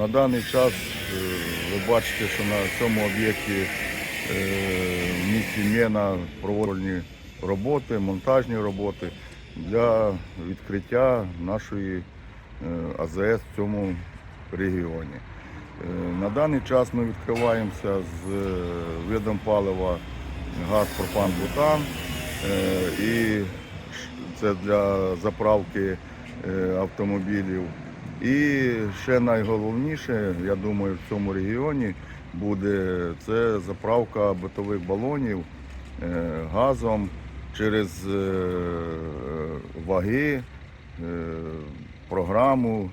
На даний час е, ви бачите, що на цьому об'єкті е, в місті Мєна проводні роботи, монтажні роботи для відкриття нашої е, АЗС в цьому регіоні. На даний час ми відкриваємося з видом палива газ пропан бутан і це для заправки автомобілів. І ще найголовніше, я думаю, в цьому регіоні буде це заправка битових балонів е, газом через е, ваги, е, програму.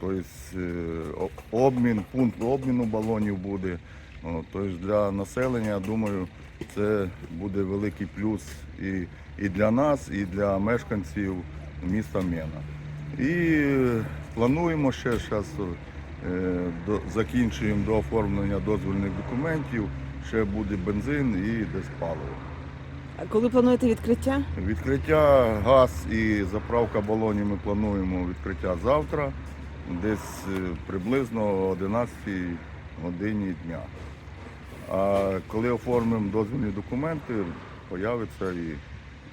Тобто обмін, пункт обміну балонів буде. Тобто для населення, я думаю, це буде великий плюс і, і для нас, і для мешканців міста Мена. І е, плануємо ще зараз до, закінчуємо до оформлення дозвільних документів. Ще буде бензин і десь паливо. А Коли плануєте відкриття? Відкриття газ і заправка балонів ми плануємо відкриття завтра, десь е, приблизно о 11 годині дня. А коли оформимо дозвільні документи, появиться і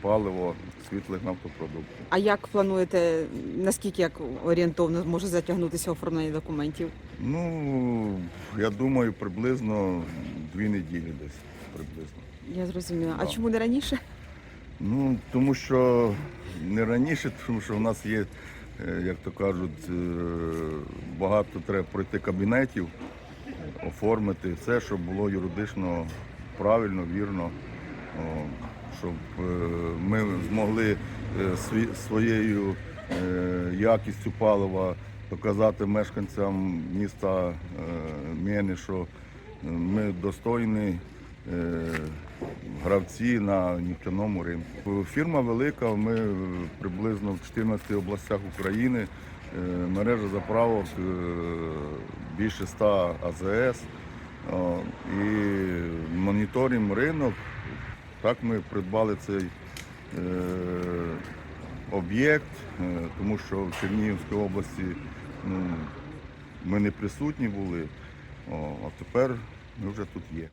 паливо світлих нафтопродуктів. А як плануєте, наскільки як орієнтовно може затягнутися оформлення документів? Ну, я думаю, приблизно дві неділі десь приблизно. Я зрозуміла. А Да. чому не раніше? Ну, тому що не раніше, тому що в нас є, е, як то кажуть, е, багато треба пройти кабінетів, оформити все, щоб було юридично правильно, вірно, щоб е, ми змогли е, своєю е, якістю палива доказати мешканцям міста Мєни, що ми достойні гравці на нефтяному ринку. Фірма велика, ми приблизно в 14 областях України. Мережа заправок більше 100 АЗС. І моніторимо ринок. Так ми придбали цей е, об'єкт, е, тому що в Чернігівській області ну, ми не присутні були, О, а тепер ми вже тут є.